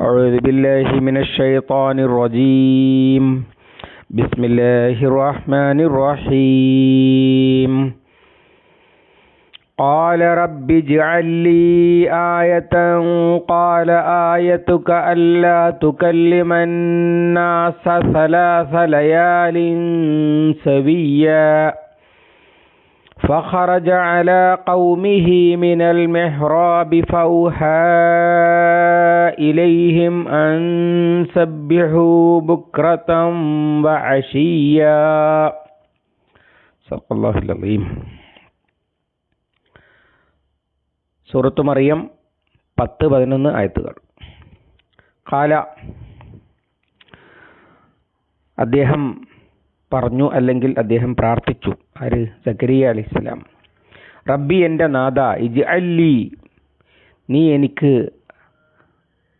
أعوذ بالله من الشيطان الرجيم. بسم الله الرحمن الرحيم. قال رب اجعل لي آية. قال آيتك ألا تكلم الناس ثلاث ليال سويا. فخرج على قومه من المحراب فأوحى إليهم أن سبحوا بكرة وعشيا صدق الله العظيم സൂറത്ത് മറിയം പത്ത് പതിനൊന്ന് ആയത്തുകൾ കാല അദ്ദേഹം പറഞ്ഞു അല്ലെങ്കിൽ അദ്ദേഹം പ്രാർത്ഥിച്ചു ആര്? സക്കരിയ അലിസ്ലാം റബ്ബി എന്റെ നാഥ ഇജ് അല്ലി നീ എനിക്ക്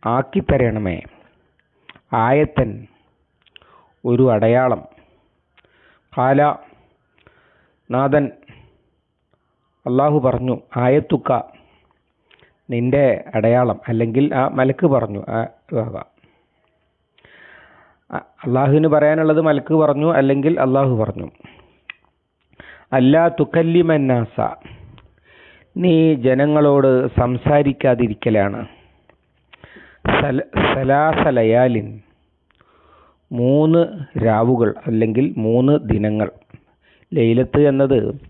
ആക്കിത്തരണമേ ആയത്തൻ ഒരു അടയാളം. കാല നാഥൻ അള്ളാഹു പറഞ്ഞു ആയത്തുക്ക നിന്റെ അടയാളം. അല്ലെങ്കിൽ ആ മലക്ക് പറഞ്ഞു അള്ളാഹുവിന് പറയാനുള്ളത് മലക്ക് പറഞ്ഞു അല്ലെങ്കിൽ അള്ളാഹു പറഞ്ഞു. അല്ലാ തുക്കല്ലിമന്നാസ നീ ജനങ്ങളോട് സംസാരിക്കാതിരിക്കലാണ്. സലാസലയാലിൻ മൂന്ന് രാവുകൾ അല്ലെങ്കിൽ മൂന്ന് ദിനങ്ങൾ. ലൈലത്ത് എന്നത്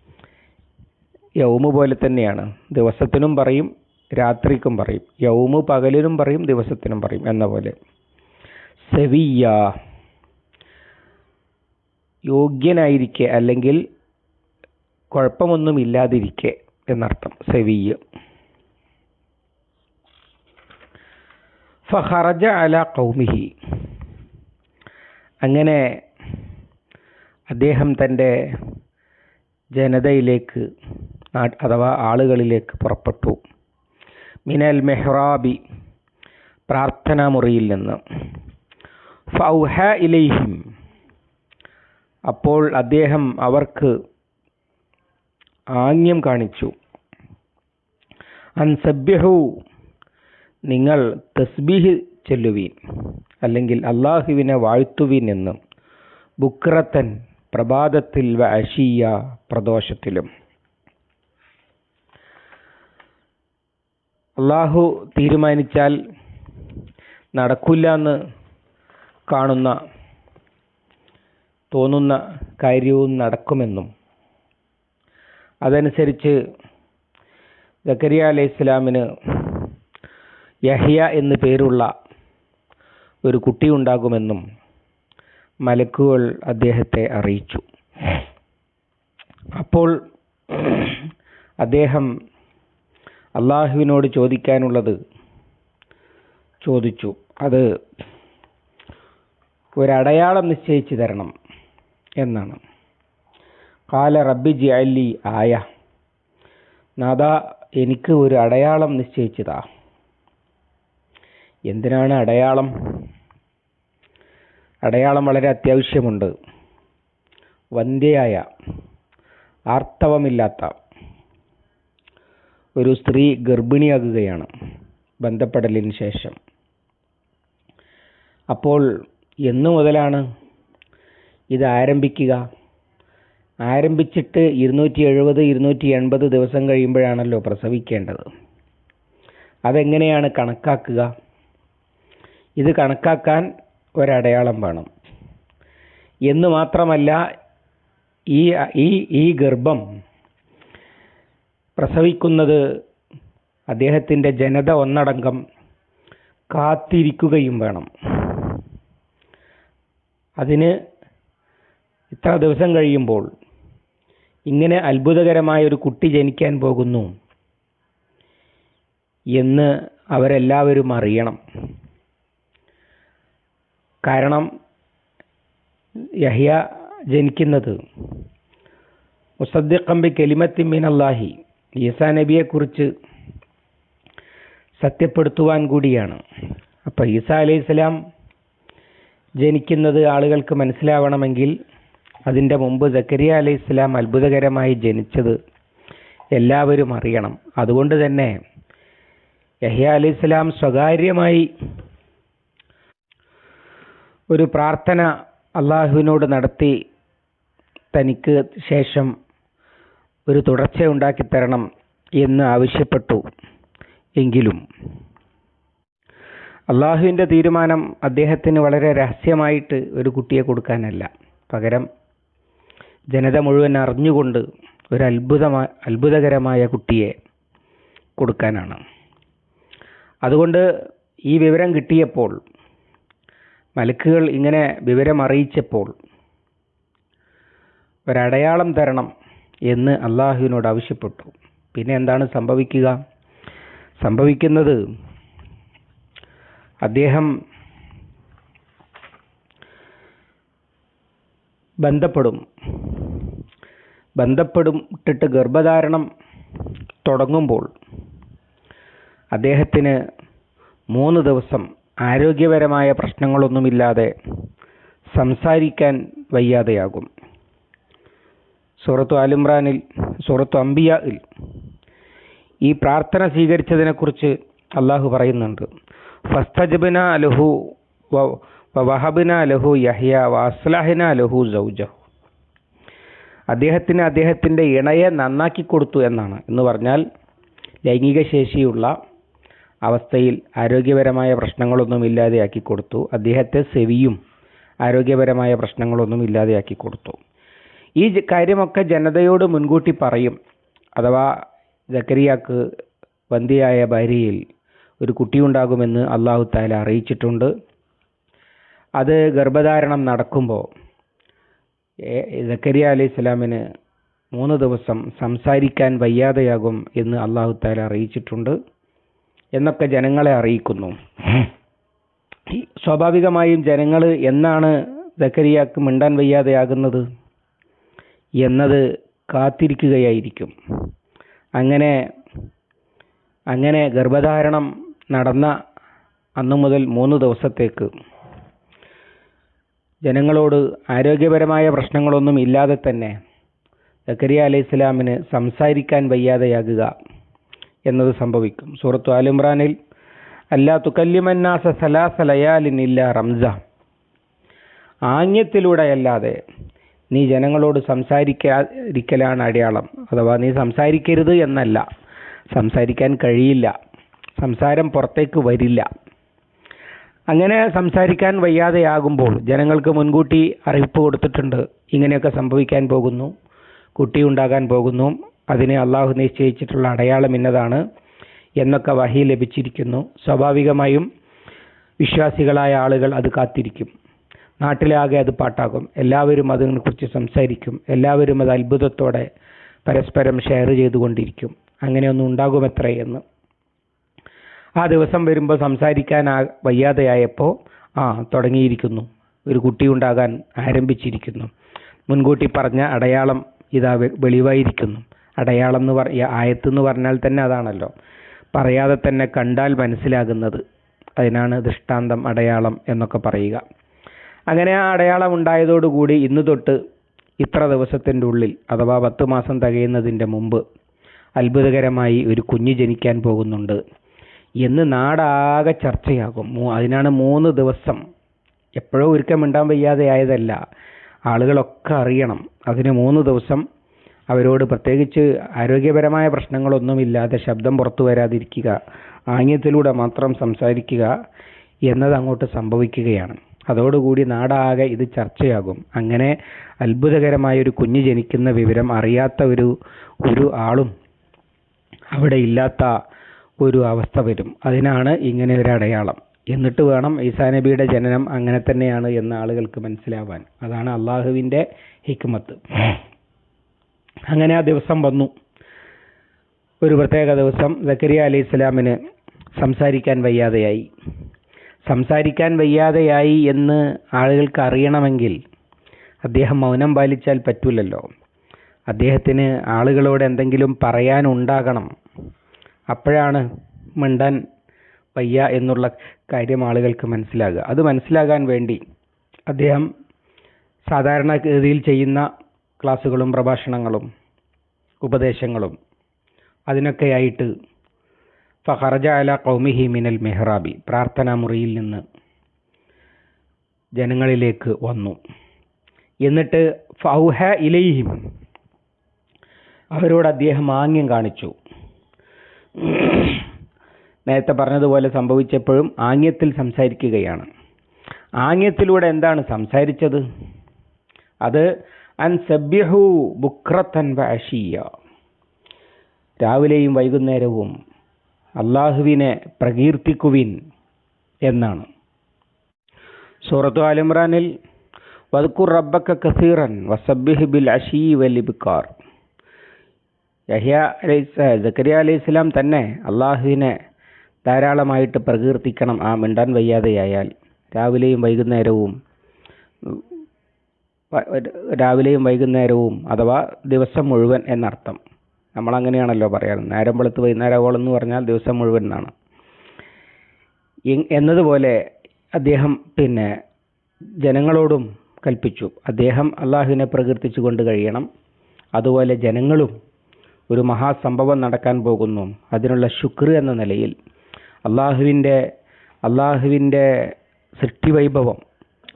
യൗമ് പോലെ തന്നെയാണ്. ദിവസത്തിനും പറയും രാത്രിക്കും പറയും. യൗമ് പകലിനും പറയും ദിവസത്തിനും പറയും എന്ന പോലെ. സെവിയ യോഗ്യനായിരിക്കെ അല്ലെങ്കിൽ കുഴപ്പമൊന്നും ഇല്ലാതിരിക്കെ എന്നർത്ഥം. സെവിയ ഫഹറജ അല കൗമിഹി അങ്ങനെ അദ്ദേഹം തന്റെ ജനതയിലേക്ക് അഥവാ ആളുകളിലേക്ക് പുറപ്പെട്ടു. മിനൽ മെഹ്റാബി പ്രാർത്ഥനാ മുറിയിൽ നിന്ന്. ഫൗഹ ഇലൈഹിം. അപ്പോൾ അദ്ദേഹം അവർക്ക് ആംഗ്യം കാണിച്ചു. അൻസബ്യഹു നിങ്ങൾ തസ്ബീഹ് ചെല്ലുവീൻ അല്ലെങ്കിൽ അള്ളാഹുവിനെ വാഴ്ത്തുവീൻ എന്നും. ബുക്രത്തൻ പ്രഭാതത്തിൽ വ പ്രദോഷത്തിലും. അള്ളാഹു തീരുമാനിച്ചാൽ നടക്കില്ല എന്ന് കാണുന്ന തോന്നുന്ന കാര്യവും നടക്കുമെന്നും. അതനുസരിച്ച് ജക്കരിയ അലൈഹി ഇസ്ലാമിന് യഹിയ എന്ന് പേരുള്ള ഒരു കുട്ടി ഉണ്ടാകുമെന്നും മലക്കുകൾ അദ്ദേഹത്തെ അറിയിച്ചു. അപ്പോൾ അദ്ദേഹം അള്ളാഹുവിനോട് ചോദിക്കാനുള്ളത് ചോദിച്ചു. അത് ഒരടയാളം നിശ്ചയിച്ചു തരണം എന്നാണ്. കാല റബ്ബി ജിഅലി ആയ. നാഥ എനിക്ക് ഒരു അടയാളം നിശ്ചയിച്ചതാ. എന്തിനാണ് അടയാളം? അടയാളം വളരെ അത്യാവശ്യമുണ്ട്. വന്ധ്യയായ ആർത്തവമില്ലാത്ത ഒരു സ്ത്രീ ഗർഭിണിയാകുകയാണ് ബന്ധപ്പെടലിന് ശേഷം. അപ്പോൾ എന്നു മുതലാണ് ഇത് ആരംഭിക്കുക? ആരംഭിച്ചിട്ട് ഇരുന്നൂറ്റി എഴുപത് ഇരുന്നൂറ്റി എൺപത് ദിവസം കഴിയുമ്പോഴാണല്ലോ പ്രസവിക്കേണ്ടത്. അതെങ്ങനെയാണ് കണക്കാക്കുക? ഇത് കണക്കാക്കാൻ ഒരടയാളം വേണം. എന്ന് മാത്രമല്ല ഈ ഈ ഈ ഗർഭം പ്രസവിക്കുന്നത് അദ്ദേഹത്തിന്റെ ജനത ഒന്നടങ്കം കാത്തിരിക്കുകയും വേണം. അതിന് ഇത്ര ദിവസം കഴിയുമ്പോൾ ഇങ്ങനെ അത്ഭുതകരമായ ഒരു കുട്ടി ജനിക്കാൻ പോകുന്നു എന്ന് അവരെല്ലാവരും അറിയണം. കാരണം യഹ്യ ജനിക്കുന്നത് മുസദ്ദിഖംബി കെലിമത്തി മീനല്ലാഹി ഈസാ നബിയെക്കുറിച്ച് സത്യപ്പെടുത്തുവാൻ കൂടിയാണ്. അപ്പോൾ ഈസാ അലൈഹി സ്വലാം ജനിക്കുന്നത് ആളുകൾക്ക് മനസ്സിലാവണമെങ്കിൽ അതിന്റെ മുമ്പ് സക്കരിയ അലൈഹി ഇസ്ലാം അത്ഭുതകരമായി ജനിച്ചത് എല്ലാവരും അറിയണം. അതുകൊണ്ട് തന്നെ യഹ്യ അലൈഹി ഇസ്ലാം സ്വകാര്യമായി ഒരു പ്രാർത്ഥന അള്ളാഹുവിനോട് നടത്തി തനിക്ക് ശേഷം ഒരു തുടർച്ച ഉണ്ടാക്കി തരണം എന്ന് ആവശ്യപ്പെട്ടു എങ്കിലും അള്ളാഹുവിന്റെ തീരുമാനം അദ്ദേഹത്തിന് വളരെ രഹസ്യമായിട്ട് ഒരു കുട്ടിയെ കൊടുക്കാനല്ല. പകരം ജനത മുഴുവൻ അറിഞ്ഞുകൊണ്ട് ഒരു അത്ഭുതമായ അത്ഭുതകരമായ കുട്ടിയെ കൊടുക്കാനാണ്. അതുകൊണ്ട് ഈ വിവരം കിട്ടിയപ്പോൾ മലക്കുകൾ ഇങ്ങനെ വിവരം അറിയിച്ചപ്പോൾ ഒരടയാളം തരണം എന്ന് അള്ളാഹുവിനോട് ആവശ്യപ്പെട്ടു. പിന്നെ എന്താണ് സംഭവിക്കുക? സംഭവിക്കുന്നത് അദ്ദേഹം ബന്ധപ്പെടും. ബന്ധപ്പെട്ടിട്ട് ഗർഭധാരണം തുടങ്ങുമ്പോൾ അദ്ദേഹത്തിന് മൂന്ന് ദിവസം ആരോഗ്യപരമായ പ്രശ്നങ്ങളൊന്നുമില്ലാതെ സംസാരിക്കാൻ വയ്യാതെയാകും. സൂറത്തു അലിമ്രാനിൽ സൂറത്തു അംബിയയിൽ ഈ പ്രാർത്ഥന സ്വീകരിച്ചതിനെക്കുറിച്ച് അള്ളാഹു പറയുന്നുണ്ട്. ഫസ്തജബിന ലഹു വഹബിന ലഹു യഹ്യ വസ്ലഹിന ലഹു സൗജഹു. അദ്ദേഹത്തിന് അദ്ദേഹത്തിന്റെ ഇണയെ നന്നാക്കി കൊടുത്തു എന്നാണ്. എന്ന് പറഞ്ഞാൽ ലൈംഗിക ശേഷിയുള്ള അവസ്ഥയിൽ ആരോഗ്യപരമായ പ്രശ്നങ്ങളൊന്നും ഇല്ലാതെയാക്കി കൊടുത്തു. അദ്ദേഹത്തെ സെവിയും ആരോഗ്യപരമായ പ്രശ്നങ്ങളൊന്നും ഇല്ലാതെയാക്കി കൊടുത്തു. ഈ കാര്യമൊക്കെ ജനതയോട് മുൻകൂട്ടി പറയും. അഥവാ ജക്കരിയാക്ക് ബന്ദിയായ ഭാര്യയിൽ ഒരു കുട്ടിയുണ്ടാകുമെന്ന് അള്ളാഹു താല അറിയിച്ചിട്ടുണ്ട്. അത് ഗർഭധാരണം നടക്കുമ്പോൾ ജക്കരിയ അലൈഹി സ്വലാമിന് മൂന്ന് ദിവസം സംസാരിക്കാൻ വയ്യാതെയാകും എന്ന് അള്ളാഹു താല അറിയിച്ചിട്ടുണ്ട് എന്നൊക്കെ ജനങ്ങളെ അറിയിക്കുന്നു. സ്വാഭാവികമായും ജനങ്ങൾ എന്നാണ് ജക്കരിയാക്ക് മിണ്ടാൻ വയ്യാതെയാകുന്നത് എന്നത് കാത്തിരിക്കുകയായിരിക്കും. അങ്ങനെ അങ്ങനെ ഗർഭധാരണം നടന്ന അന്നു മുതൽ മൂന്ന് ദിവസത്തേക്ക് ജനങ്ങളോട് ആരോഗ്യപരമായ പ്രശ്നങ്ങളൊന്നും ഇല്ലാതെ തന്നെ സക്കരിയ അലൈഹി സ്വലാമിന് സംസാരിക്കാൻ വയ്യാതെയാകുക എന്നത് സംഭവിക്കും. സൂറത്തു ആലിമ്രാനിൽ അല്ലാ തുക്കല്യമന്നാസ സലാസ ലയാലിനില്ല റംസ. ആംഗ്യത്തിലൂടെയല്ലാതെ നീ ജനങ്ങളോട് സംസാരിക്കാതിരിക്കലാണ് അടയാളം. അഥവാ നീ സംസാരിക്കരുത് എന്നല്ല. സംസാരിക്കാൻ കഴിയില്ല. സംസാരം പുറത്തേക്ക് വരില്ല. അങ്ങനെ സംസാരിക്കാൻ വയ്യാതെയാകുമ്പോൾ ജനങ്ങൾക്ക് മുൻകൂട്ടി അറിയിപ്പ് കൊടുത്തിട്ടുണ്ട്. ഇങ്ങനെയൊക്കെ സംഭവിക്കാൻ പോകുന്നു. കുട്ടി ഉണ്ടാകാൻ പോകുന്നു. അതിനെ അള്ളാഹു നിശ്ചയിച്ചിട്ടുള്ള അടയാളം ഇന്നതാണ് എന്നൊക്കെ വഹി ലഭിച്ചിരിക്കുന്നു. സ്വാഭാവികമായും വിശ്വാസികളായ ആളുകൾ അത് കാത്തിരിക്കും. നാട്ടിലാകെ അത് പാട്ടാകും. എല്ലാവരും അതിനെക്കുറിച്ച് സംസാരിക്കും. എല്ലാവരും അത് അത്ഭുതത്തോടെ പരസ്പരം ഷെയർ ചെയ്തുകൊണ്ടിരിക്കും. അങ്ങനെയൊന്നും ഉണ്ടാകുമത്രേ എന്ന്. ആ ദിവസം വരുമ്പോൾ സംസാരിക്കാൻ വയ്യാതെയായപ്പോൾ ആ തുടങ്ങിയിരിക്കുന്നു. ഒരു കുട്ടി ഉണ്ടാകാൻ ആരംഭിച്ചിരിക്കുന്നു. മുൻകൂട്ടി പറഞ്ഞ അടയാളം ഇതാ വെളിവായിരിക്കുന്നു. അടയാളം എന്ന് പറ ആയത്തെന്ന് പറഞ്ഞാൽ തന്നെ അതാണല്ലോ. പറയാതെ തന്നെ കണ്ടാൽ മനസ്സിലാകുന്നത്. അതിനാണ് ദൃഷ്ടാന്തം അടയാളം എന്നൊക്കെ പറയുക. അങ്ങനെ ആ അടയാളം ഉണ്ടായതോടുകൂടി ഇന്ന് തൊട്ട് ഇത്ര ദിവസത്തിന്റെ ഉള്ളിൽ അഥവാ പത്ത് മാസം തികയുന്നതിന്റെ മുമ്പ് അത്ഭുതകരമായി ഒരു കുഞ്ഞ് ജനിക്കാൻ പോകുന്നുണ്ട്. എന്ന് നാടാകെ ചർച്ചയാകും. അതിനാണ് മൂന്ന് ദിവസം. എപ്പോഴോ ഒരുക്കം മിണ്ടാൻ വയ്യാതെ ആയതല്ല. ആളുകളൊക്കെ അറിയണം. അതിന് മൂന്ന് ദിവസം അവരോട് പ്രത്യേകിച്ച് ആരോഗ്യപരമായ പ്രശ്നങ്ങളൊന്നുമില്ലാതെ ശബ്ദം പുറത്തു വരാതിരിക്കുക ആംഗ്യത്തിലൂടെ മാത്രം സംസാരിക്കുക എന്നത് അങ്ങോട്ട് സംഭവിക്കുകയാണ്. അതോടുകൂടി നാടാകെ ഇത് ചർച്ചയാകും. അങ്ങനെ അത്ഭുതകരമായ ഒരു കുഞ്ഞ് ജനിക്കുന്ന വിവരം അറിയാത്ത ഒരു ഒരു ആളും അവിടെ ഇല്ലാത്ത ഒരു അവസ്ഥ വരും. അതിനാണ് ഇങ്ങനെ ഒരു അടയാളം. എന്നിട്ട് വേണം ഈസാ നബിയുടെ ജനനം അങ്ങനെ തന്നെയാണ് എന്ന് ആളുകൾക്ക് മനസ്സിലാവാൻ. അതാണ് അള്ളാഹുവിന്റെ ഹിക്മത്ത്. അങ്ങനെ ആ ദിവസം വന്നു. ഒരു പ്രത്യേക ദിവസം സക്കരിയ അലി ഇസ്ലാമിന് സംസാരിക്കാൻ വയ്യാതെയായി. സംസാരിക്കാൻ വയ്യാതെയായി എന്ന് ആളുകൾക്ക് അറിയണമെങ്കിൽ അദ്ദേഹം മൗനം പാലിച്ചാൽ പറ്റൂലല്ലോ. അദ്ദേഹത്തിന് ആളുകളോട് എന്തെങ്കിലും പറയാനുണ്ടാകണം. അപ്പോഴാണ് മിണ്ടാൻ വയ്യ എന്നുള്ള കാര്യം ആളുകൾക്ക് മനസ്സിലാകുക. അത് മനസ്സിലാകാൻ വേണ്ടി അദ്ദേഹം സാധാരണ ഗതിയിൽ ചെയ്യുന്ന ക്ലാസ്സുകളും പ്രഭാഷണങ്ങളും ഉപദേശങ്ങളും അതിനൊക്കെയായിട്ട് ഫഹറജ അല കൗമിഹി മിനൽ മെഹ്റാബി പ്രാർത്ഥനാ മുറിയിൽ നിന്ന് ജനങ്ങളിലേക്ക് വന്നു. എന്നിട്ട് ഫൗഹ ഇലൈഹിം അവരോട് അദ്ദേഹം ആംഗ്യം കാണിച്ചു. നേരത്തെ പറഞ്ഞതുപോലെ സംഭവിച്ചപ്പോഴും ആംഗ്യത്തിൽ സംസാരിക്കുകയാണ്. ആംഗ്യത്തിലൂടെ എന്താണ് സംസാരിച്ചത്? അത് അൻ സബ്യഹു ബുക്രത്തൻ വാഷിയ രാവിലെയും വൈകുന്നേരവും അള്ളാഹുവിനെ പ്രകീർത്തിക്കുവിൻ എന്നാണ്. സൂറത്തു അലിമ്രാനിൽ വദ്കുർ റബ്ബക്ക കസീറൻ വസബ്ബിഹ് ബിൽ അഷീ വലിബിക്കാർ യഹ്യ അലൈ ജക്കരിയ അലൈഹി സ്വലാം തന്നെ അള്ളാഹുവിനെ ധാരാളമായിട്ട് പ്രകീർത്തിക്കണം ആ മിണ്ടാൻ വയ്യാതെയായാൽ. രാവിലെയും വൈകുന്നേരവും രാവിലെയും വൈകുന്നേരവും അഥവാ ദിവസം മുഴുവൻ എന്നർത്ഥം. നമ്മളങ്ങനെയാണല്ലോ പറയാറ്. നേരം വെളുത്ത് വൈകുന്നേരവോളം എന്ന് പറഞ്ഞാൽ ദിവസം മുഴുവൻ എന്നാണ്. എന്നതുപോലെ അദ്ദേഹം പിന്നെ ജനങ്ങളോടും കൽപ്പിച്ചു. അദ്ദേഹം അള്ളാഹുവിനെ പ്രകീർത്തിച്ചു കൊണ്ട് കഴിയണം. അതുപോലെ ജനങ്ങളും ഒരു മഹാസംഭവം നടക്കാൻ പോകുന്നു. അതിനുള്ള ശുക്ർ എന്ന നിലയിൽ അള്ളാഹുവിന്റെ അള്ളാഹുവിന്റെ സൃഷ്ടിവൈഭവം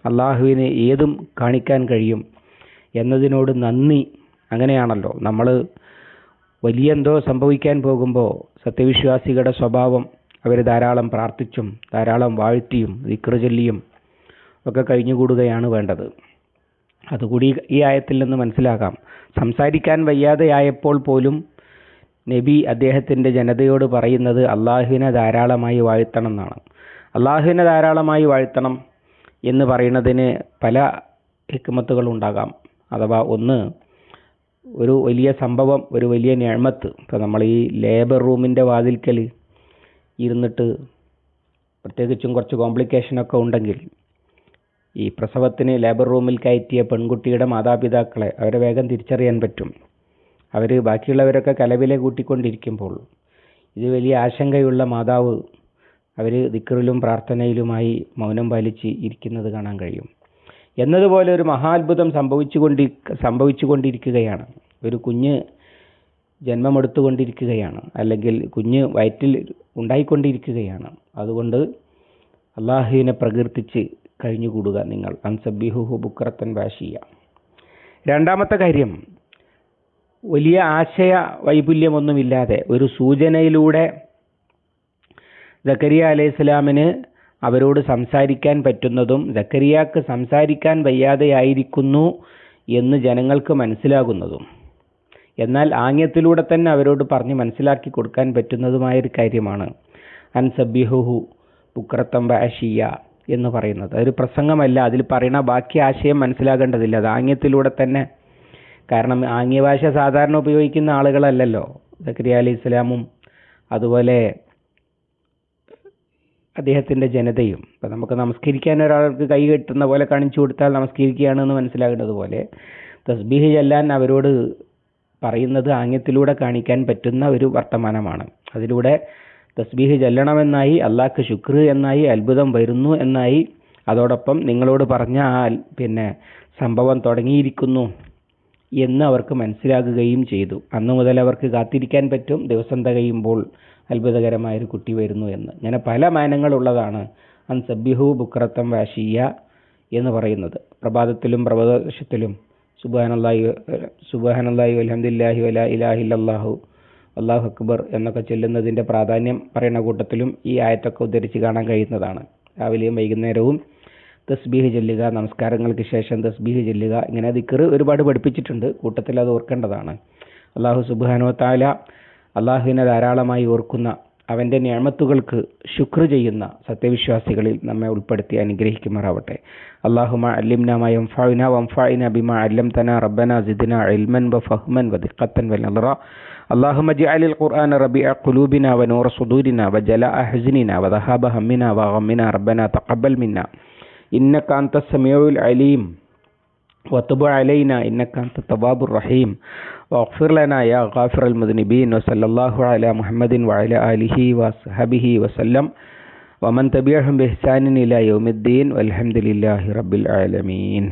അള്ളാഹുവിന് ഏതും കാണിക്കാൻ കഴിയും എന്നതിനോട് നന്ദി. അങ്ങനെയാണല്ലോ. നമ്മൾ വലിയ എന്തോ സംഭവിക്കാൻ പോകുമ്പോൾ സത്യവിശ്വാസികളുടെ സ്വഭാവം അവർ ധാരാളം പ്രാർത്ഥിച്ചും ധാരാളം വാഴ്ത്തിയും വിക്രചൊല്ലിയും ഒക്കെ കഴിഞ്ഞുകൂടുകയാണ് വേണ്ടത്. അതുകൂടി ഈ ആയത്തിൽ നിന്ന് മനസ്സിലാക്കാം. സംസാരിക്കാൻ വയ്യാതെയായപ്പോൾ പോലും നബി അദ്ദേഹത്തിന്റെ ജനതയോട് പറയുന്നത് അള്ളാഹുവിനെ ധാരാളമായി വാഴ്ത്തണം എന്നാണ് അള്ളാഹുവിനെ ധാരാളമായി വാഴ്ത്തണം എന്ന് പറയുന്നതിന് പല ഹിക്മത്തുകളുണ്ടാകാം അഥവാ ഒന്ന് ഒരു വലിയ സംഭവം ഒരു വലിയ ഞഴമത്ത് ഇപ്പോൾ നമ്മൾ ഈ ലേബർ റൂമിന്റെ വാതിൽക്കൽ ഇരുന്നിട്ട് പ്രത്യേകിച്ചും കുറച്ച് കോംപ്ലിക്കേഷനൊക്കെ ഉണ്ടെങ്കിൽ ഈ പ്രസവത്തിന് ലേബർ റൂമിൽ കയറ്റിയ പെൺകുട്ടിയുടെ മാതാപിതാക്കളെ അവരെ വേഗം തിരിച്ചറിയാൻ പറ്റും. അവർ ബാക്കിയുള്ളവരൊക്കെ കലവിലെ കൂട്ടിക്കൊണ്ടിരിക്കുമ്പോൾ ഇത് വലിയ ആശങ്കയുള്ള മാതാവ് അവർ ദിക്കറിലും പ്രാർത്ഥനയിലുമായി മൗനം പാലിച്ച് ഇരിക്കുന്നത് കാണാൻ കഴിയും. എന്നതുപോലെ ഒരു മഹാത്ഭുതം സംഭവിച്ചുകൊണ്ടി സംഭവിച്ചുകൊണ്ടിരിക്കുകയാണ് ഒരു കുഞ്ഞ് ജന്മമെടുത്തുകൊണ്ടിരിക്കുകയാണ്. അല്ലെങ്കിൽ കുഞ്ഞ് വയറ്റിൽ ഉണ്ടായിക്കൊണ്ടിരിക്കുകയാണ്. അതുകൊണ്ട് അള്ളാഹുവിനെ പ്രകീർത്തിച്ച് കഴിഞ്ഞുകൂടുക നിങ്ങൾ. അൻസബിഹുഹു ബുക്രത്തൻ വാശിയ. രണ്ടാമത്തെ കാര്യം വലിയ ആശയ വൈപുല്യമൊന്നുമില്ലാതെ ഒരു സൂചനയിലൂടെ ജക്കരിയ അലൈഹി സ്വലാമിന് അവരോട് സംസാരിക്കാൻ പറ്റുന്നതും ജക്കരിയാക്ക് സംസാരിക്കാൻ വയ്യാതെയായിരിക്കുന്നു എന്ന് ജനങ്ങൾക്ക് മനസ്സിലാകുന്നതും എന്നാൽ ആംഗ്യത്തിലൂടെ തന്നെ അവരോട് പറഞ്ഞ് മനസ്സിലാക്കി കൊടുക്കാൻ പറ്റുന്നതുമായൊരു കാര്യമാണ് അൻ സബിഹുഹു ബുക്രത്തം ബാഷിയ എന്ന് പറയുന്നത്. അതൊരു പ്രസംഗമല്ല. അതിൽ പറയുന്ന ബാക്കി ആശയം മനസ്സിലാകേണ്ടതില്ല. അത് ആംഗ്യത്തിലൂടെ തന്നെ. കാരണം ആംഗ്യഭാഷ സാധാരണ ഉപയോഗിക്കുന്ന ആളുകളല്ലല്ലോ. സക്രിയ അലി ഇസ്ലാമും അതുപോലെ അദ്ദേഹത്തിന്റെ ജനതയും. ഇപ്പം നമുക്ക് നമസ്കരിക്കാൻ ഒരാൾക്ക് കൈ കെട്ടുന്ന പോലെ കാണിച്ചു കൊടുത്താൽ നമസ്കരിക്കുകയാണെന്ന് മനസ്സിലാകേണ്ടത് പോലെ തസ്ബീഹ് ചെല്ലാൻ അവരോട് പറയുന്നത് ആംഗ്യത്തിലൂടെ കാണിക്കാൻ പറ്റുന്ന ഒരു വർത്തമാനമാണ്. അതിലൂടെ തസ്ബീഹ് ചെല്ലണമെന്നായി അള്ളാഹ്ക്ക് ശുക്ർ എന്നായി അത്ഭുതം വരുന്നു എന്നായി അതോടൊപ്പം നിങ്ങളോട് പറഞ്ഞ ആ പിന്നെ സംഭവം തുടങ്ങിയിരിക്കുന്നു എന്ന് അവർക്ക് മനസ്സിലാകുകയും ചെയ്തു. അന്നു മുതൽ അവർക്ക് കാത്തിരിക്കാൻ പറ്റും. ദിവസം തികയുമ്പോൾ അത്ഭുതകരമായൊരു കുട്ടി വരുന്നു എന്ന്. ഇങ്ങനെ പല മാനങ്ങളുള്ളതാണ്. അൻ സബ്യഹു ബുക്രത്തം വാഷിയ എന്ന് പറയുന്നത്. പ്രഭാതത്തിലും പ്രഭാതശത്തിലും സുബാനല്ലാഹി സുബാനല്ലാഹി അലഹദില്ലാഹി വല ഇലാഹില്ലാഹു അള്ളാഹു അക്ബർ എന്നൊക്കെ ചൊല്ലുന്നതിന്റെ പ്രാധാന്യം പറയുന്ന കൂട്ടത്തിലും ഈ ആയത്തൊക്കെ ഉദ്ധരിച്ച് കാണാൻ കഴിയുന്നതാണ്. രാവിലെയും വൈകുന്നേരവും തസ്ബീഹ് ചൊല്ലുക നമസ്കാരങ്ങൾക്ക് ശേഷം തസ്ബീഹ് ചൊല്ലുക ഇങ്ങനെ ദിക്കറ് ഒരുപാട് പഠിപ്പിച്ചിട്ടുണ്ട്. കൂട്ടത്തിൽ അത് ഓർക്കേണ്ടതാണ്. അള്ളാഹു സുബാനോ താല അള്ളാഹുവിനെ ധാരാളമായി ഓർക്കുന്ന അവൻ്റെ ഞാമത്തുകൾക്ക് ശുക്ർ ചെയ്യുന്ന സത്യവിശ്വാസികളിൽ നമ്മെ ഉൾപ്പെടുത്തി അനുഗ്രഹിക്കുമാറാവട്ടെ അള്ളാഹുമ അല്ലിംന യംഫഅന വംഫഅന ബിമ അല്ലംതന റബ്ബന സിദ്ന ഇൽമൻ വഫഹ്മൻ വദിഖത്തൻ വനദറ اللهم اجعل القرآن ربيع قلوبنا ونور صدورنا وجلاء حزننا وذهاب همنا وغمنا ربنا تقبل منا إنك أنت السميع العليم وتب علينا إنك أنت التواب الرحيم واغفر لنا يا غافر المذنبين وصلى الله على محمد وعلى آله وصحبه وسلم ومن تبعهم بإحسان إلى يوم الدين والحمد لله رب العالمين